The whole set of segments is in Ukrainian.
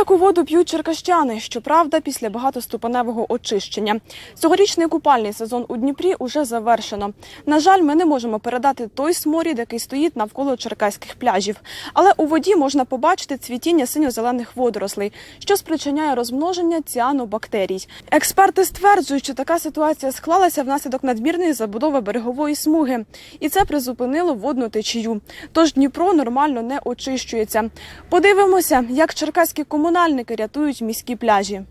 Таку воду п'ють черкащани, щоправда, після багатоступеневого очищення. Цьогорічний купальний сезон у Дніпрі уже завершено. На жаль, ми не можемо передати той сморід, який стоїть навколо черкаських пляжів. Але у воді можна побачити цвітіння синьо-зелених водорослей, що спричиняє розмноження ціанобактерій. Експерти стверджують, що така ситуація склалася внаслідок надмірної забудови берегової смуги, і це призупинило водну течію. Тож Дніпро нормально не очищується. Подивимося, як черкаські комунальники рятують міські пляжі.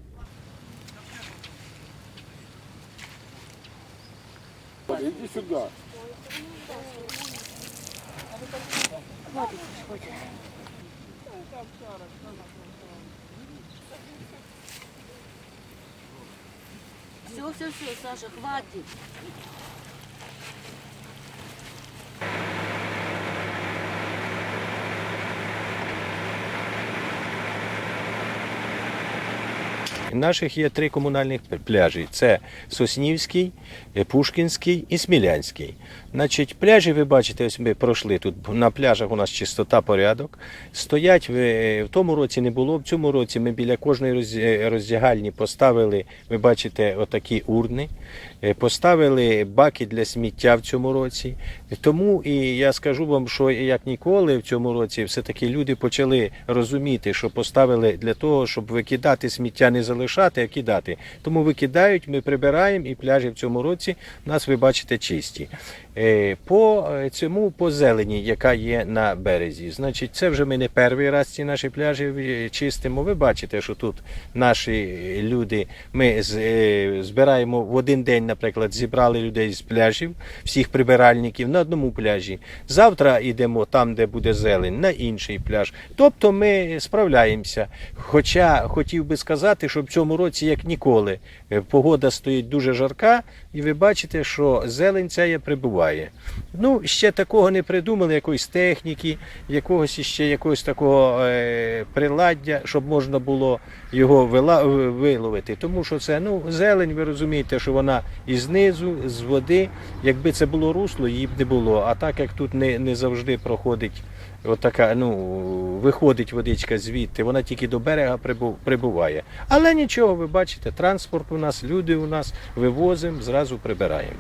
Иди сюда. Все, все, все, Саша, хватит. Наших є три комунальних пляжі: це Соснівський, е, Пушкінський і Смілянський. Значить, пляжі, ви бачите, ось ми пройшли тут. На пляжах у нас чистота, порядок. Стоять ви- в тому році не було. В цьому році ми біля кожної роздягальні поставили, ви бачите, отакі урни, Е, поставили баки для сміття в цьому році. Тому і я скажу вам, що як ніколи в цьому році все-таки люди почали розуміти, що поставили для того, щоб викидати сміття, не залишати, а кидати. Тому викидають, ми прибираємо, і пляжі в цьому році у нас ви бачите чисті. Е, По е, цьому по зелені, яка є на березі. Значить, це вже ми не перший раз ці наші пляжі е, чистимо. Ви бачите, що тут наші люди, ми збираємо в один день, наприклад, зібрали людей з пляжів, всіх прибиральників на одному пляжі. Завтра йдемо там, де буде зелень, на інший пляж. Тобто ми справляємося. Хоча хотів би сказати, що в цьому році, як ніколи, е, погода стоїть дуже жарка, і ви бачите, що зелень ця прибуває. Ну, ще такого не придумали, якоїсь техніки, якогось ще якогось такого е, приладдя, щоб можна було його виловити. Тому що це ну, зелень, ви розумієте, що вона і знизу, з води. Якби це було русло, її б не було. А так як тут не, не завжди проходить. Отака, ну, виходить водичка звідти, вона тільки до берега прибуває. Але нічого, ви бачите, транспорт у нас, люди у нас, вивозимо, зразу прибираємо.